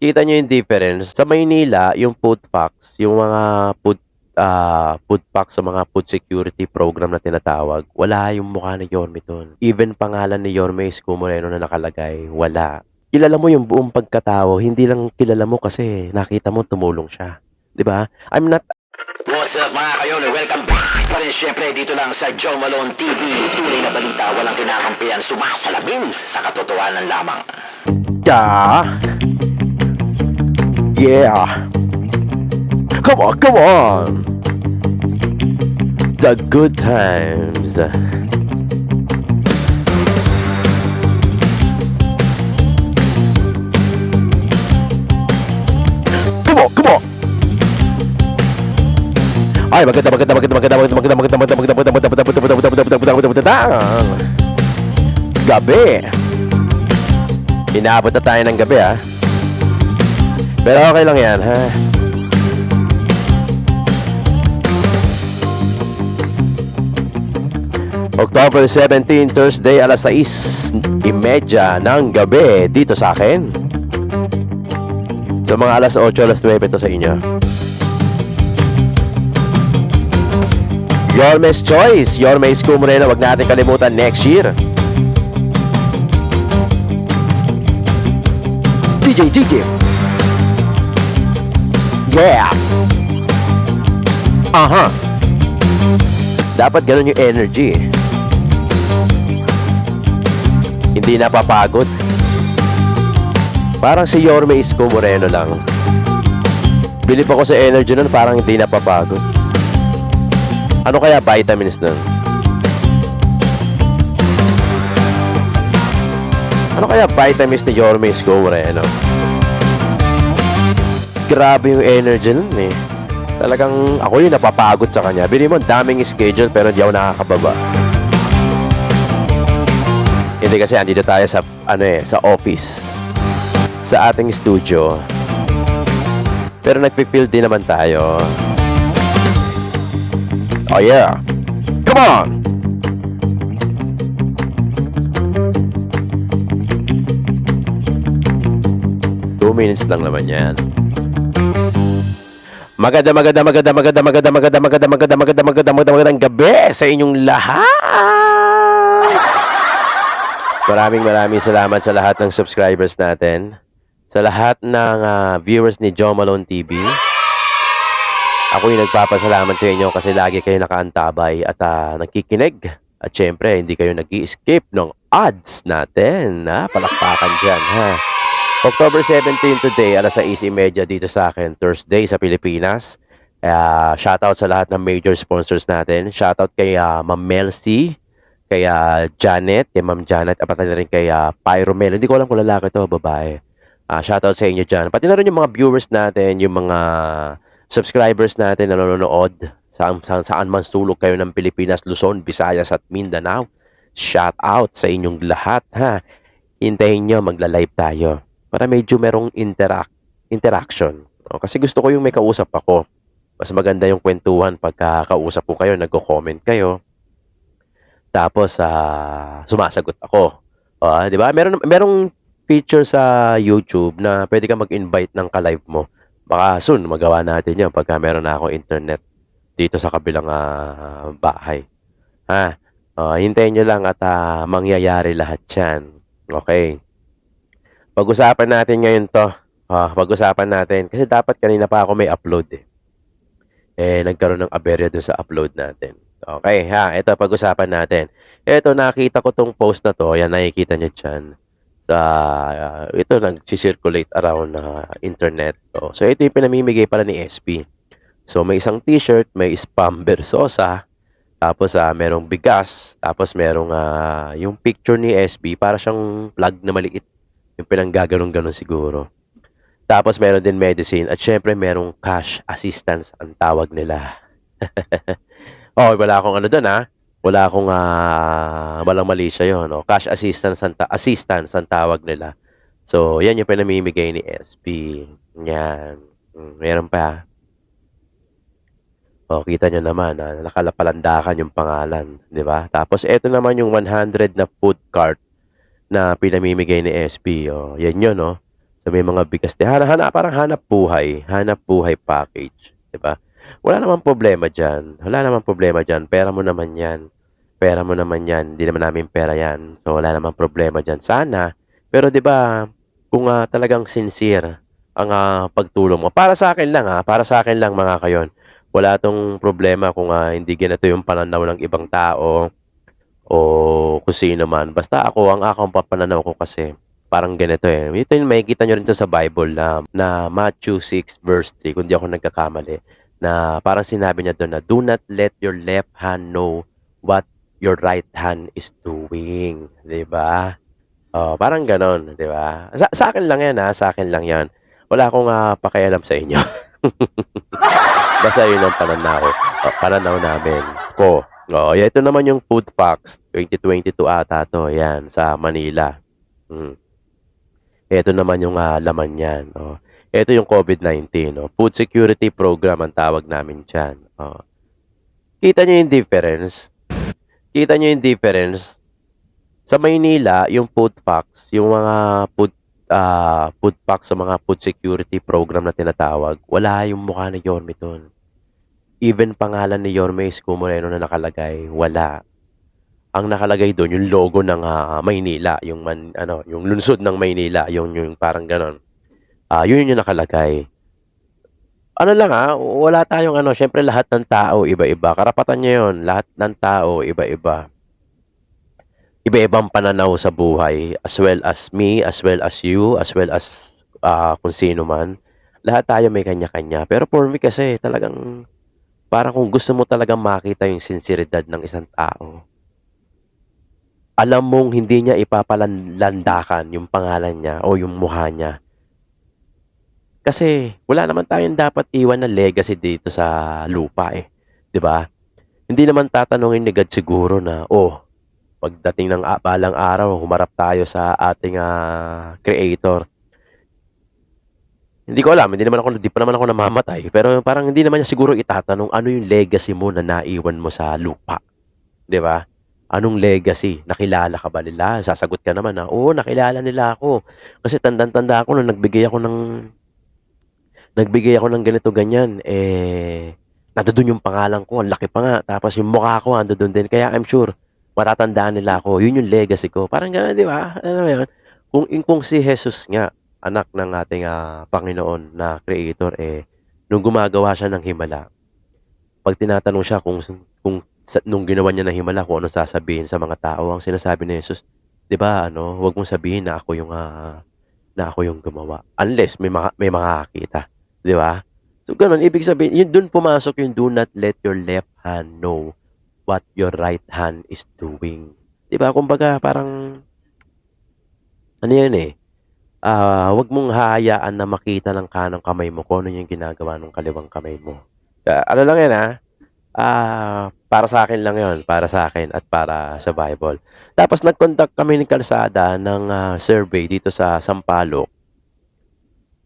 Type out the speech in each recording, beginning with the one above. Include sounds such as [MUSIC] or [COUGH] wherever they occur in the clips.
Kita nyo yung difference. Sa Maynila, yung food packs, yung mga food ah food packs sa mga food security program na tinatawag, wala yung mukha ni Yorme doon. Even pangalan ni Yorme Isko Moreno na nakalagay, wala. Kilala mo yung buong pagkatao, hindi lang kilala mo kasi nakita mo tumulong siya. 'Di ba? I'm not What's up mga kayon? Welcome back pa rin syempre dito lang sa Joe Malone TV. Tunay na balita, walang kinakampihan, sumasalamin sa katotohanan lamang. Yeah. Yeah. Come on, come on. The good times. Come on, come on. Ay, maganda, maganda, maganda, maganda, maganda, maganda, maganda, maganda, maganda, maganda, maganda, maganda, maganda, maganda, maganda, maganda, maganda, Gabi. Inaabot na tayo ng gabi ha. Pero okay lang yan ha. October 17, Thursday, alas 6.30 ng gabi dito sa akin. Sa mga alas 8, alas 9 ito sa inyo. Yormes Choice, Yormes Kumrena, wag natin kalimutan next year. DJ DJ. Yeah. Aha. Dapat ganun yung energy. Hindi napapagod. Parang si Yorme Isko Moreno lang. Bilip ako sa energy nun, parang hindi napapagod. Ano kaya vitamins nun? Ano kaya vitamins ni Yorme Isko Moreno? Grabe yung energy nun eh. Talagang ako yung napapagod sa kanya. Bili mo, daming schedule pero hindi ako nakakababa. Hindi kasi andito tayo sa ano eh, sa office. Sa ating studio. Pero nagpi-feel din naman tayo. Oh yeah. Come on. Two minutes lang naman yan. Maganda, maganda, maganda, maganda, maganda, maganda, maganda, maganda, maganda, maganda, maganda, magandang gabi sa inyong lahat. Maraming maraming salamat sa lahat ng subscribers natin. Sa lahat ng ah, viewers ni Joe Malone TV. Ako yung nagpapasalamat sa inyo kasi lagi kayo nakaantabay at ah, nakikinig. At syempre, hindi kayo nag escape ng ads natin. Ha? Palakpakan dyan. Ha? October 17 today, alas 6.30 dito sa akin, Thursday sa Pilipinas. Uh, shoutout sa lahat ng major sponsors natin. Shoutout kay uh, Ma'am Melcy, kay ah, Janet, kay Ma'am Janet, at pati na rin kay uh, Pyromel. Hindi ko alam kung lalaki to o babae. Uh, shoutout sa inyo dyan. Pati na rin yung mga viewers natin, yung mga subscribers natin na nanonood saan, saan, saan man sulok kayo ng Pilipinas, Luzon, Visayas at Mindanao. Shout out sa inyong lahat ha. Hintayin nyo, magla-live tayo para medyo merong interact interaction. No? Kasi gusto ko yung may kausap ako. Mas maganda yung kwentuhan pagka kausap ko kayo, nagko-comment kayo. Tapos ah sumasagot ako. Ah, 'di ba? Meron merong feature sa YouTube na pwede ka mag-invite ng ka-live mo. Baka soon magawa natin 'yan pagka meron na akong internet dito sa kabilang ah, bahay. Ha? Ah, hintayin nyo lang at ah, mangyayari lahat 'yan. Okay. Pag-usapan natin ngayon 'to. Ah, pag-usapan natin kasi dapat kanina pa ako may upload eh. Eh nagkaroon ng aberya dun sa upload natin. Okay, ha. Ito pag-usapan natin. Ito nakita ko tong post na 'to. Yan nakikita niyo diyan. Sa ah, ito nag-circulate around na internet. Oh, so ito yung pinamimigay pala ni SP. So may isang t-shirt, may spam Versosa, tapos ah merong bigas, tapos merong ah, yung picture ni SB para siyang plug na maliit. Yung pinanggaganon-ganon siguro. Tapos meron din medicine at syempre merong cash assistance ang tawag nila. [LAUGHS] oh, wala akong ano doon ha. Wala akong ah, walang mali siya 'yon, no. Cash assistance ang ta- assistance ang tawag nila. So, 'yan yung pinamimigay ni SP. Yan. Mm, meron pa. Oh, kita nyo naman, ah, nakalapalandakan yung pangalan, di ba? Tapos, eto naman yung 100 na food cart na pinamimigay ni SP. Oh, yan yun, no? So, may mga bigas. Hana, hana, parang hanap buhay. Hanap buhay package. Ba? Wala namang problema dyan. Wala namang problema dyan. Pera mo naman yan. Pera mo naman yan. Hindi naman namin pera yan. So, wala namang problema dyan. Sana. Pero di ba, kung ah, talagang sincere ang ah, pagtulong mo. Para sa akin lang ha. Para sa akin lang mga kayon. Wala tong problema kung ah, hindi ganito yung pananaw ng ibang tao o kung sino man. Basta ako, ang akong papananaw ko kasi parang ganito eh. Ito yung makikita nyo rin to sa Bible na, na Matthew 6 verse 3, kung di ako nagkakamali, na parang sinabi niya doon na, Do not let your left hand know what your right hand is doing. ba? Oh, parang ganon, 'di ba? Sa, sa akin lang yan ha, sa akin lang yan. Wala akong ah, pakialam sa inyo. [LAUGHS] Basta yun ang pananaw, oh, pananaw namin ko. Oh, yeah, ito naman yung Food Facts 2022 ata to, yan, sa Manila. Mm. Ito naman yung ah, laman niyan. Oh. Ito yung COVID-19. Oh. Food Security Program ang tawag namin dyan. Oh. Kita nyo yung difference? Kita nyo yung difference? Sa Maynila, yung food packs, yung mga food ah food packs sa mga food security program na tinatawag, wala yung mukha ni Yorme doon. Even pangalan ni Yorme Isko Moreno na nakalagay, wala. Ang nakalagay doon yung logo ng ah, Maynila, yung man, ano, yung lungsod ng Maynila, yung yung parang ganon. Ah, yun yung nakalagay. Ano lang ah, wala tayong ano, syempre lahat ng tao iba-iba. Karapatan niya 'yon, lahat ng tao iba-iba. Iba-ibang pananaw sa buhay as well as me, as well as you, as well as ah, kung sino man. Lahat tayo may kanya-kanya. Pero for me kasi talagang parang kung gusto mo talagang makita yung sinseridad ng isang tao, alam mong hindi niya ipapalandakan yung pangalan niya o yung mukha niya. Kasi wala naman tayong dapat iwan na legacy dito sa lupa eh. 'Di ba? Hindi naman tatanungin ni God siguro na, oh, pagdating ng balang araw, humarap tayo sa ating ah, creator. Hindi ko alam, hindi naman ako, hindi pa naman ako namamatay. Pero parang hindi naman niya siguro itatanong ano yung legacy mo na naiwan mo sa lupa. 'Di ba? Anong legacy? Nakilala ka ba nila? Sasagot ka naman na, oo, nakilala nila ako. Kasi tandang-tanda ako nung nagbigay ako ng nagbigay ako ng ganito ganyan, eh, nandoon yung pangalan ko, ang laki pa nga. Tapos yung mukha ko, nandoon din. Kaya I'm sure, matatandaan nila ako. Yun yung legacy ko. Parang gano'n, di ba? Ano yun? Kung, kung si Jesus nga, anak ng ating ah, Panginoon na creator, eh, nung gumagawa siya ng himala, pag tinatanong siya kung, kung sa, nung ginawa niya ng himala, kung ano sasabihin sa mga tao, ang sinasabi ni Jesus, di ba, ano, wag mong sabihin na ako yung, ah, na ako yung gumawa. Unless may, mga, may makakakita. Di ba? So, ganun. Ibig sabihin, yun dun pumasok yung do not let your left hand know what your right hand is doing. Di ba? Kumbaga, parang, ano yun eh, ah wag mong hahayaan na makita ng kanang kamay mo kung ano yung ginagawa ng kaliwang kamay mo. Ah, ano lang yan ha? Ah, para sa akin lang yon para sa akin at para sa Bible. Tapos nag-conduct kami ng kalsada ng ah, survey dito sa Sampaloc.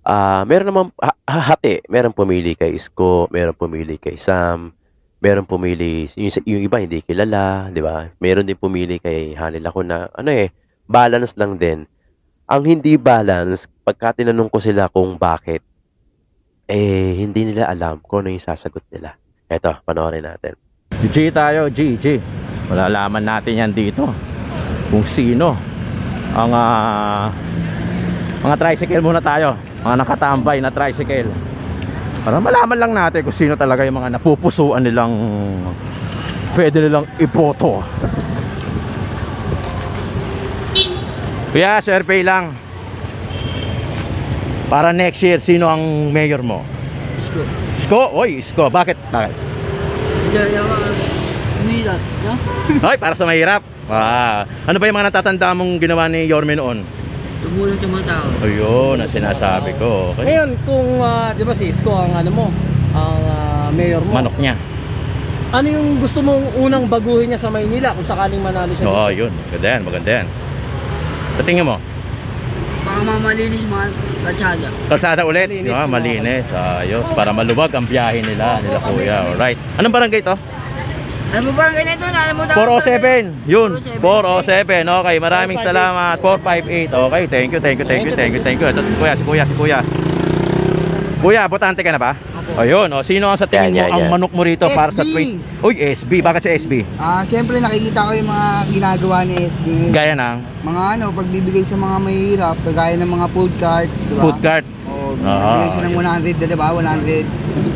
Ah, meron naman ha- ha- hati, meron pumili kay Isko, meron pumili kay Sam, meron pumili yung, yung iba hindi kilala, 'di ba? Meron din pumili kay Hanil ako na ano eh, balance lang din. Ang hindi balance, pagka tinanong ko sila kung bakit, eh hindi nila alam kung ano yung sasagot nila. Eto, panoorin natin. G tayo, G, G. Malalaman natin yan dito. Kung sino ang ah, mga tricycle muna tayo. Mga nakatambay na tricycle. Para malaman lang natin kung sino talaga yung mga napupusuan nilang pwede nilang iboto. Kuya, survey lang. Para next year, sino ang mayor mo? Isko. Isko? Oy, Isko. Bakit? Bakit? Manila, no? [LAUGHS] Hoy, para sa mahirap. Ah, ano ba yung mga natatanda mong ginawa ni Yorme noon? Tumulong sa mga tao. Ayun, ang sinasabi ko. Okay. Ngayon, kung ah, di ba si Isko ang ano mo, ang ah, mayor mo. Manok niya. Ano yung gusto mong unang baguhin niya sa Maynila kung sakaling manalo siya Oo, dito? yun. Maganda yan, maganda yan. Sa tingin mo, Para mamalinis mga kalsada. kalsada ulit. Malinis Di ba? yung Malinis. Ayos. Para maluwag ang biyahe nila, nila kuya. Alright. Anong barangay to? Ano ba ang ganito? Nalimutan 407. Yun. 407. 407. Okay, maraming salamat. 458. Okay, thank you, thank you, thank you, thank you, thank you. Ito si Kuya, si Kuya, si Kuya. Kuya, botante ka na ba? Ayun, o sino ang sa tingin Yan, yan, mo ang yan. manok mo rito para sa SB. tweet? Uy, SB. Bakit sa SB? Ah, siyempre nakikita ko yung mga ginagawa ni SB. Gaya ng Mga ano, pagbibigay sa mga mahihirap, kagaya ng mga food cart, di ba? food cart. Oo, Ah. nagbigay siya ng 100, di ba? 100,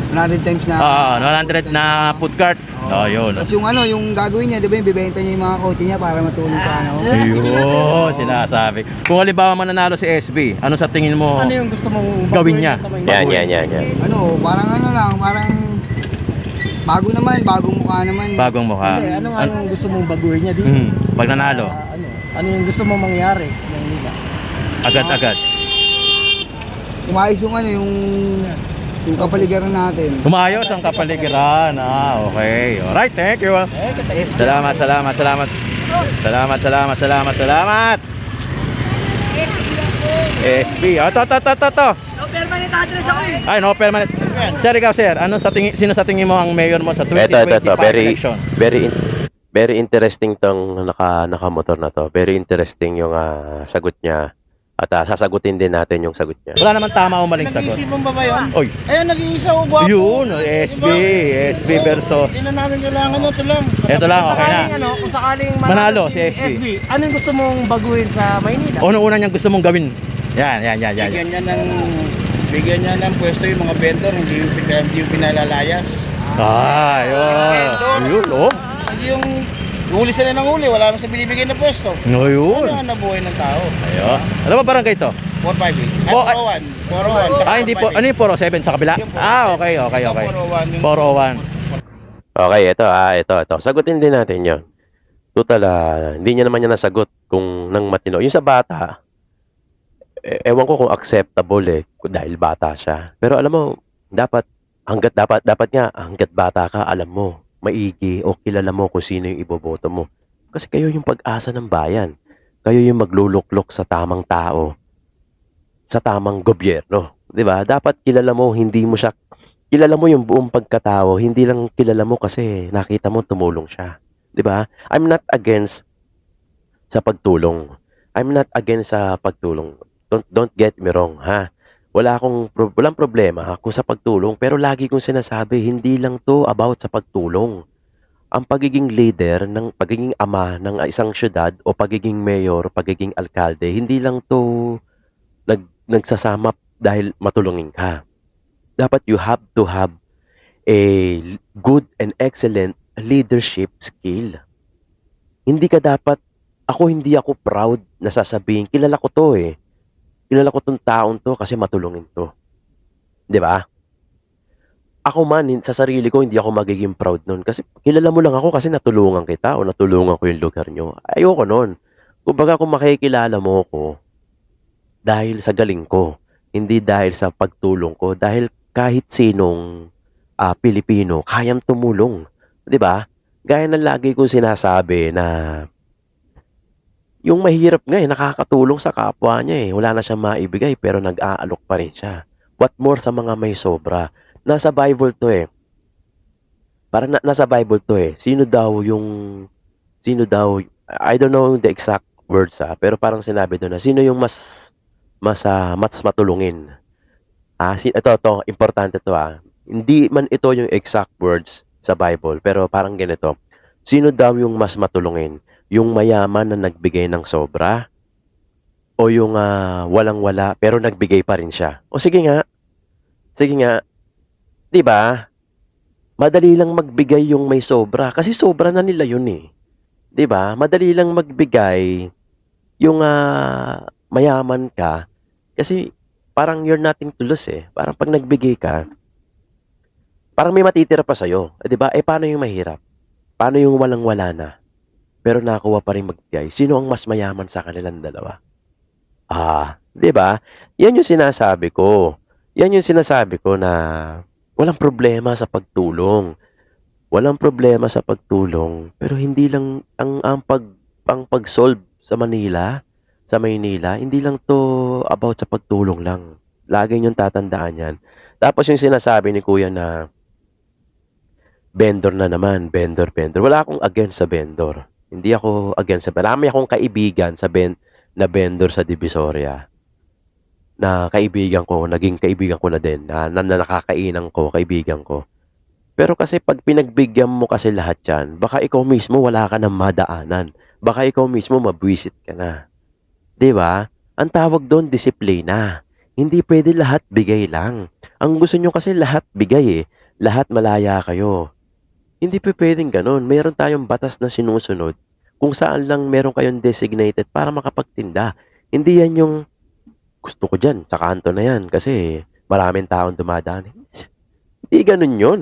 100 times na. Ah, 100 na food cart. Oh, yun. Tapos yung ano, yung gagawin niya, di ba, yung bibenta niya yung mga kotse niya para matulong sa ano. Ayun, sinasabi. Kung halimbawa mananalo si SB, ano sa tingin mo Ano yung gusto mong Gawin niya. Yan, yan, yan, yan. Ano, parang ano lang, parang bago naman, bagong mukha naman. bagong mukha? Hindi, ano nga yung gusto mong baguhin niya dito? Hmm, pag nanalo, Ah, ano, ano yung gusto mong mangyari sa Maynila? agad-agad. Umayos yung ano, yung yung kapaligiran natin. Umayos ang kapaligiran. Ah, okay. Alright, thank you. ah. Salamat, salamat, salamat. Salamat, salamat, salamat, salamat. SB. Oh, to, to, to, to, to. No, permanent address ako eh. Ay, no permanent. Sir, ikaw, sir. Ano sa tingin, sino sa tingin mo ang mayor mo sa Ito, ito, 2025 ito. Very, election? very, in- very interesting tong naka, nakamotor na to. Very interesting yung ah, sagot niya. At ah, sasagutin din natin yung sagot niya. Wala naman tama o maling sagot. Nag-iisipan ba ba yun? Oy, Ayun, nag-iisa ko gwapo. yun, SB, SB versus. Hindi na namin kailangan yun, ito lang. Ito lang, okay na. Sakaling, ano, kung sakaling Manalo si SB. ano yung gusto mong baguhin sa Maynila? Ano-una niyang gusto mong gawin? Yan, yan, yan, yan. Bigyan niya ng bigyan niya ng pwesto yung mga vendor, hindi yung, pina- hindi yung pinalalayas. Ah, yun. Yun, oh. Hindi yung huli sila ng huli, wala naman sa binibigay na pwesto. No, Ano yun. ang nabuhay ng tao? Ayos. Ano ba barangay to? 458. Ay, Oh, ay- 401. 401. tsaka Ah, hindi po. Ano yung 407 sa kabila? Yung 407. Ah, okay, okay, okay. 401 yung 401. Okay, ito, ah, ito, ito. Sagutin din natin yon. Total, ah, hindi niya naman niya nasagot kung nang matino. Yung sa bata, eh, ewan ko kung acceptable eh, kung- dahil bata siya. Pero alam mo, dapat, hanggat dapat, dapat nga, hanggat bata ka, alam mo, maigi o kilala mo kung sino yung iboboto mo. Kasi kayo yung pag-asa ng bayan. Kayo yung magluluklok sa tamang tao. Sa tamang gobyerno. 'Di ba? Dapat kilala mo, hindi mo siya kilala mo yung buong pagkatao, hindi lang kilala mo kasi nakita mo tumulong siya. 'Di ba? I'm not against sa pagtulong. I'm not against sa pagtulong. Don't don't get me wrong, ha? Wala akong pro- walang problema kung sa pagtulong, pero lagi kong sinasabi, hindi lang 'to about sa pagtulong. Ang pagiging leader ng pagiging ama ng isang syudad o pagiging mayor, pagiging alkalde, hindi lang 'to nag nagsasama dahil matulungin ka dapat you have to have a good and excellent leadership skill. Hindi ka dapat, ako hindi ako proud na sasabihin, kilala ko to eh. Kilala ko tong taon to kasi matulungin to. 'Di ba? Ako man, sa sarili ko, hindi ako magiging proud nun. Kasi kilala mo lang ako kasi natulungan kita o natulungan ko yung lugar nyo. Ayoko nun. Kumbaga kung makikilala mo ko, dahil sa galing ko, hindi dahil sa pagtulong ko, dahil kahit sinong ah, Pilipino, kayang tumulong. 'Di ba? Gaya ng lagi kong sinasabi na yung mahirap nga eh, nakakatulong sa kapwa niya eh. Wala na siyang maibigay pero nag-aalok pa rin siya. What more sa mga may sobra? Nasa Bible to eh. Para na, nasa Bible to eh. Sino daw yung sino daw I don't know the exact words ah, pero parang sinabi doon na sino yung mas mas ah, mas matulungin. Ah, si, ito, ito, importante to ah. Hindi man ito yung exact words sa Bible, pero parang ganito. Sino daw yung mas matulungin? Yung mayaman na nagbigay ng sobra? O yung ah, walang-wala pero nagbigay pa rin siya? O sige nga. Sige nga. 'Di ba? Madali lang magbigay yung may sobra kasi sobra na nila yun eh. 'Di ba? Madali lang magbigay yung ah, mayaman ka kasi parang you're nothing to lose eh. Parang pag nagbigay ka, parang may matitira pa sa'yo. Eh, di ba? Eh, paano yung mahirap? Paano yung walang-wala na? Pero nakuha pa rin magbigay. Sino ang mas mayaman sa kanilang dalawa? Ah, di ba? Yan yung sinasabi ko. Yan yung sinasabi ko na walang problema sa pagtulong. Walang problema sa pagtulong, pero hindi lang ang ang pag ang pag-solve sa Manila, sa Maynila, hindi lang to about sa pagtulong lang. Lagi niyong tatandaan yan. Tapos yung sinasabi ni Kuya na vendor na naman, vendor, vendor. Wala akong against sa vendor. Hindi ako against sa Marami akong kaibigan sa ben, na vendor sa Divisoria. Na kaibigan ko, naging kaibigan ko na din, na, na, na nakakainan ko, kaibigan ko. Pero kasi pag pinagbigyan mo kasi lahat yan, baka ikaw mismo wala ka ng madaanan. Baka ikaw mismo mabwisit ka na. ba? Ang tawag doon, disiplina. Hindi pwede lahat bigay lang. Ang gusto nyo kasi lahat bigay eh. Lahat malaya kayo. Hindi pa pwedeng ganun. Meron tayong batas na sinusunod kung saan lang meron kayong designated para makapagtinda. Hindi yan yung gusto ko dyan, sa kanto na yan kasi maraming taong dumadaan. Hindi ganun yun.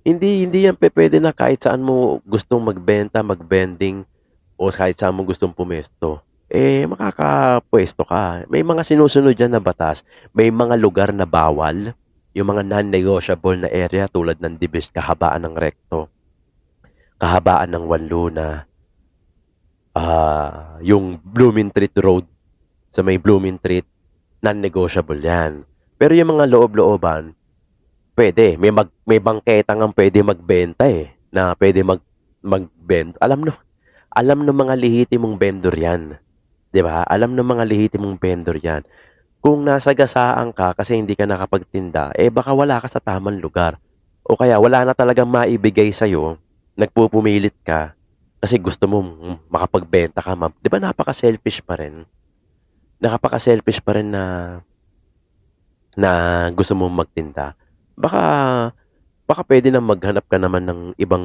Hindi, hindi yan pwede na kahit saan mo gustong magbenta, magbending, o kahit saan mo gustong pumesto. Eh, makakapwesto ka. May mga sinusunod dyan na batas. May mga lugar na bawal. Yung mga non-negotiable na area tulad ng dibis, kahabaan ng rekto. Kahabaan ng Wanluna. Ah, yung Blooming Treat Road sa may Blooming Treat, non-negotiable yan. Pero yung mga loob-looban, pwede. May, mag, may bangketa nga pwede magbenta eh. Na pwede mag, magbenta. Alam no, alam ng mga lehitimong vendor yan. 'Di ba? Alam ng mga lehitimong vendor yan. Kung nasa gasaan ka kasi hindi ka nakapagtinda, eh baka wala ka sa tamang lugar. O kaya wala na talagang maibigay sa'yo, nagpupumilit ka, kasi gusto mo makapagbenta ka, ma'am. Di ba napaka-selfish pa rin? Nakapaka-selfish pa rin na na gusto mo magtinda. Baka baka pwede na maghanap ka naman ng ibang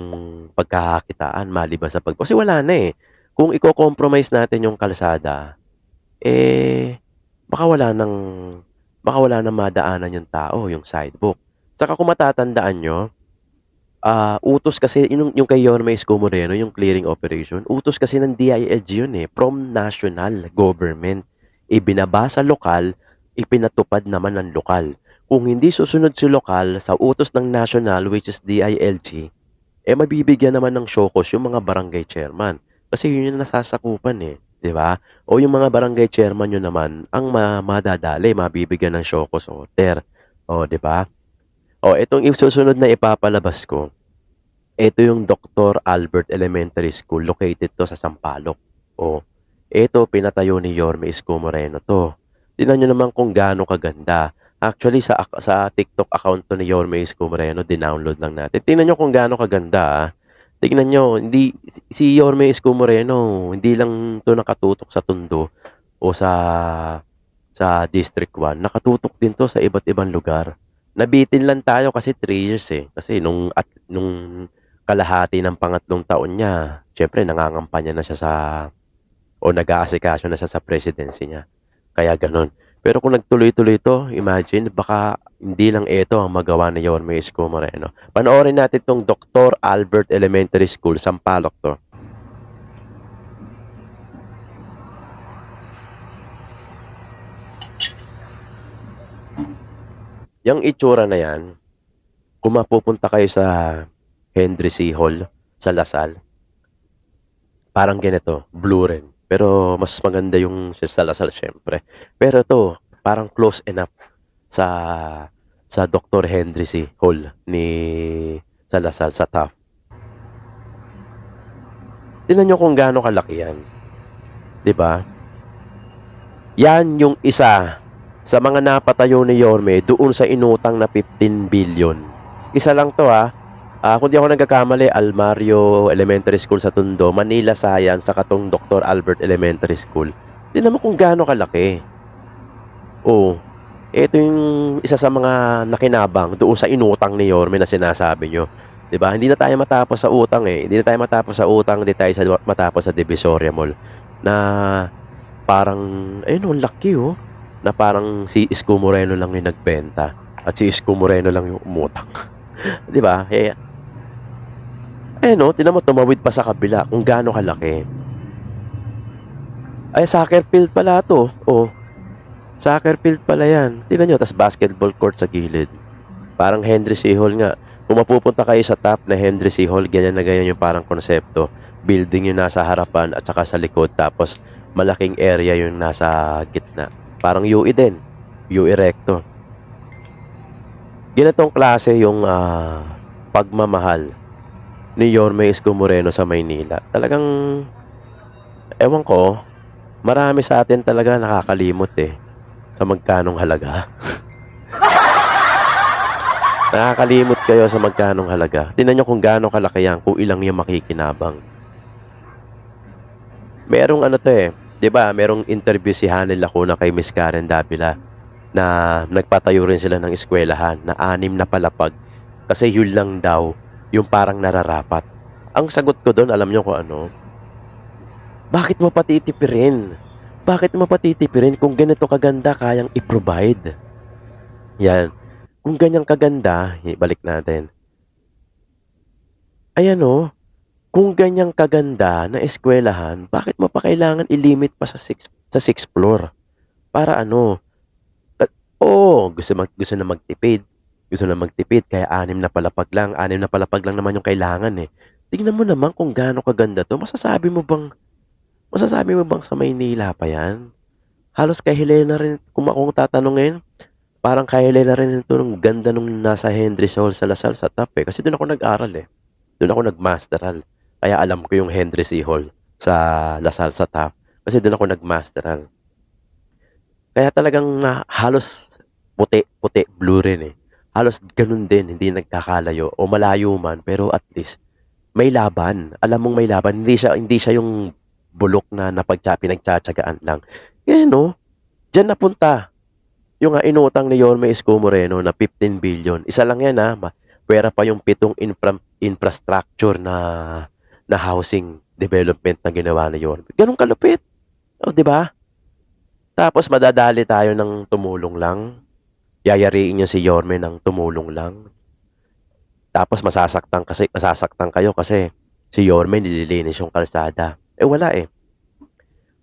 pagkakakitaan maliban sa pag... Kasi wala na eh. Kung i-compromise natin yung kalsada, eh, baka wala nang, baka wala nang madaanan yung tao, yung sidewalk. Saka kung matatandaan nyo, ah utos kasi, yung, yung kay Yorme Isko Moreno, yung clearing operation, utos kasi ng DILG yun eh, from national government. Ibinaba sa lokal, ipinatupad naman ng lokal. Kung hindi susunod si lokal sa utos ng national, which is DILG, eh mabibigyan naman ng shokos yung mga barangay chairman. Kasi yun yung nasasakupan eh. 'Di ba? O yung mga barangay chairman nyo naman, ang ma madadali, mabibigyan ng shokos order. O, 'di ba? O, itong isusunod na ipapalabas ko, ito yung Dr. Albert Elementary School, located to sa Sampaloc. O, ito pinatayo ni Yorme Isko Moreno to. Tingnan nyo naman kung gaano kaganda. Actually, sa, sa TikTok account to ni Yorme Isko Moreno, dinownload lang natin. Tingnan nyo kung gaano kaganda. ah. Tingnan nyo, hindi, si Yorme Isko Moreno, hindi lang to nakatutok sa Tondo o sa sa District 1. Nakatutok din to sa iba't ibang lugar. Nabitin lang tayo kasi 3 years eh. Kasi nung, at, nung kalahati ng pangatlong taon niya, syempre nangangampanya na siya sa o nag-aasikaso na siya sa presidency niya. Kaya ganun. Pero kung nagtuloy-tuloy ito, imagine, baka hindi lang ito ang magawa ni Yorme Isko Moreno. Panoorin natin itong Dr. Albert Elementary School, Sampaloc to. Yung itsura na yan, kung mapupunta kayo sa Henry C. Hall, sa Lasal, parang ganito, blue rin. Pero mas maganda yung sa Lasal, syempre. Pero to parang close enough sa sa Dr. Henry C. Hall ni sa Lasal, sa TAF. Tingnan nyo kung gaano kalaki yan. ba? Yan yung isa sa mga napatayo ni Yorme doon sa inutang na 15 billion. Isa lang to ha. Ah, kung di ako nagkakamali, Almario Elementary School sa Tondo, Manila Science, sa katong Dr. Albert Elementary School. Tingnan mo kung gaano kalaki. Oo. Ito yung isa sa mga nakinabang doon sa inutang ni Yorme na sinasabi nyo. 'Di ba? Hindi na tayo matapos sa utang eh. Hindi na tayo matapos sa utang, hindi tayo sa, matapos sa Divisoria Mall. Na parang, ayun, ang laki oh. Na parang si Isko Moreno lang yung nagbenta. At si Isko Moreno lang yung umutang. [LAUGHS] 'Di ba? Eh, eh no, tinan mo, tumawid pa sa kabila kung gaano kalaki. Ay, soccer field pala to. Oh, soccer field pala yan. Tingnan nyo, tas basketball court sa gilid. Parang Henry C. Hall nga. Kung mapupunta kayo sa top na Henry C. Hall, ganyan na ganyan yung parang konsepto. Building yung nasa harapan at saka sa likod. Tapos, malaking area yung nasa gitna. Parang UE din. UE recto. Ganitong klase yung ah, pagmamahal ni Yorme Isko Moreno sa Maynila. Talagang, ewan ko, marami sa atin talaga nakakalimot eh sa magkanong halaga. [LAUGHS] Nakakalimot kayo sa magkanong halaga. Tingnan nyo kung gaano kalaki yan, kung ilang yung makikinabang. Merong ano to eh, 'di ba? Merong interview si Hanel Lacuna kay Miss Karen Davila na nagpatayo rin sila ng eskwelahan na anim na palapag kasi yun lang daw yung parang nararapat. Ang sagot ko doon, alam nyo kung ano? Bakit mo patitipirin? Bakit mo patitipirin kung ganito kaganda kayang i-provide? Yan. Kung ganyang kaganda, balik natin. Ayan o, kung ganyang kaganda na eskwelahan, bakit mo pa kailangan i-limit pa sa 6 sa sixth floor? Para ano? Oo, gusto, mag, gusto na magtipid. Gusto na magtipid, kaya anim na palapag lang. Anim na palapag lang naman yung kailangan eh. Tingnan mo naman kung gaano kaganda to. Masasabi mo bang, masasabi mo bang sa Maynila pa yan? Halos kay Helena rin, kung akong tatanungin, parang kay Helena rin ito nung ganda nung nasa Henry Hall sa Lasal sa TAP eh. Kasi doon ako nag-aral eh. Doon ako nag-masteral. Kaya alam ko yung Henry C. Sa Lasal sa TAP. Kasi doon ako nag-masteral. Kaya talagang halos puti, puti, blue rin eh. Halos ganun din, hindi nagkakalayo o malayo man, pero at least may laban. Alam mong may laban, hindi siya hindi siya yung bulok na napagtsa pinagtsatsagaan lang. Eh no, diyan napunta. Yung inutang ni Yorme Isko Moreno na 15 billion. Isa lang yan ha. Pwera pa yung pitong infra- infrastructure na na housing development na ginawa ni Yorme. Ganun kalupit. O, di ba? Tapos madadali tayo ng tumulong lang. Yayariin niyo si Yorme ng tumulong lang. Tapos masasaktan kasi masasaktan kayo kasi si Yorme nililinis yung kalsada. Eh wala eh.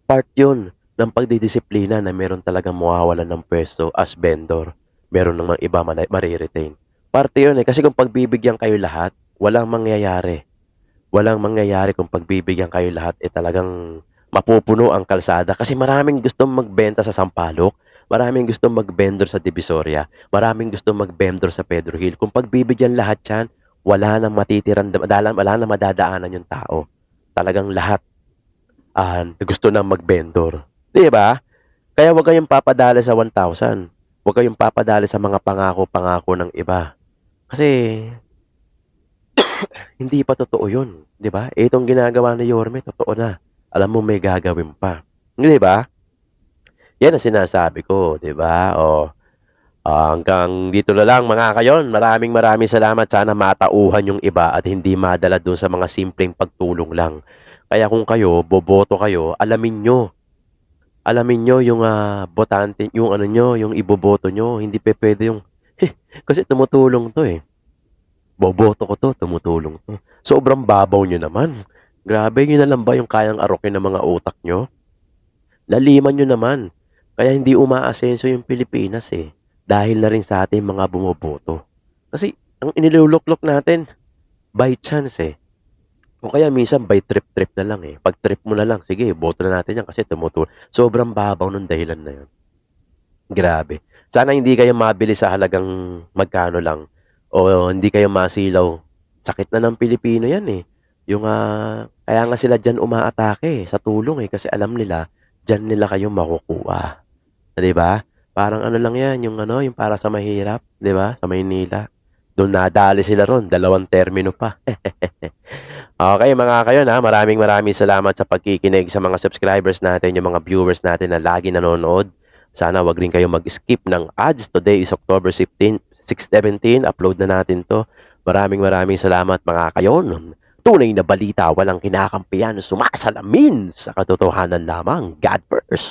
Part 'yun ng pagdidisiplina na meron talagang mawawalan ng pwesto as vendor. Meron namang iba man mariretain. Parte 'yun eh kasi kung pagbibigyan kayo lahat, walang mangyayari. Walang mangyayari kung pagbibigyan kayo lahat eh talagang mapupuno ang kalsada kasi maraming gustong magbenta sa Sampaloc, maraming gustong mag-vendor sa Divisoria, maraming gustong mag-vendor sa Pedro Hill. Kung pagbibigyan lahat yan, wala nang matitiran, wala, nang madadaanan yung tao. Talagang lahat ah, gusto nang mag-vendor. Di ba? Kaya huwag kayong papadali sa 1,000. Huwag kayong papadali sa mga pangako-pangako ng iba. Kasi [COUGHS] hindi pa totoo yun. Di ba? Itong ginagawa ni Yorme, totoo na. Alam mo may gagawin pa. Di ba? Yan ang sinasabi ko, di ba? O, ah, hanggang dito na lang mga kayon. Maraming maraming salamat. Sana matauhan yung iba at hindi madala dun sa mga simpleng pagtulong lang. Kaya kung kayo, boboto kayo, alamin nyo. Alamin nyo yung ah, botante, yung ano nyo, yung iboboto nyo. Hindi pe pwede yung, [LAUGHS] kasi tumutulong to eh. Boboto ko to, tumutulong to. Sobrang babaw nyo naman. Grabe, yun na lang ba yung kayang arokin ng mga utak nyo? Laliman nyo naman. Kaya hindi umaasenso yung Pilipinas eh. Dahil na rin sa ating mga bumoboto. Kasi ang iniluluklok natin, by chance eh. O kaya minsan by trip-trip na lang eh. Pag trip mo na lang, sige, boto na natin yan kasi tumutulong. Sobrang babaw ng dahilan na yun. Grabe. Sana hindi kayo mabili sa halagang magkano lang. O hindi kayo masilaw. Sakit na ng Pilipino yan eh. Yung ah, kaya nga sila dyan umaatake eh, sa tulong eh. Kasi alam nila, dyan nila kayo makukuha. 'Di ba? Parang ano lang yan, yung ano, yung para sa mahirap, 'di ba? Sa Maynila. Doon nadali sila ron, dalawang termino pa. [LAUGHS] okay, mga kayo na, maraming maraming salamat sa pagkikinig sa mga subscribers natin, yung mga viewers natin na lagi nanonood. Sana wag rin kayo mag-skip ng ads. Today is October 16, 617. Upload na natin to. Maraming maraming salamat mga kayon. Tunay na balita, walang kinakampiyan, sumasalamin sa katotohanan lamang. God first.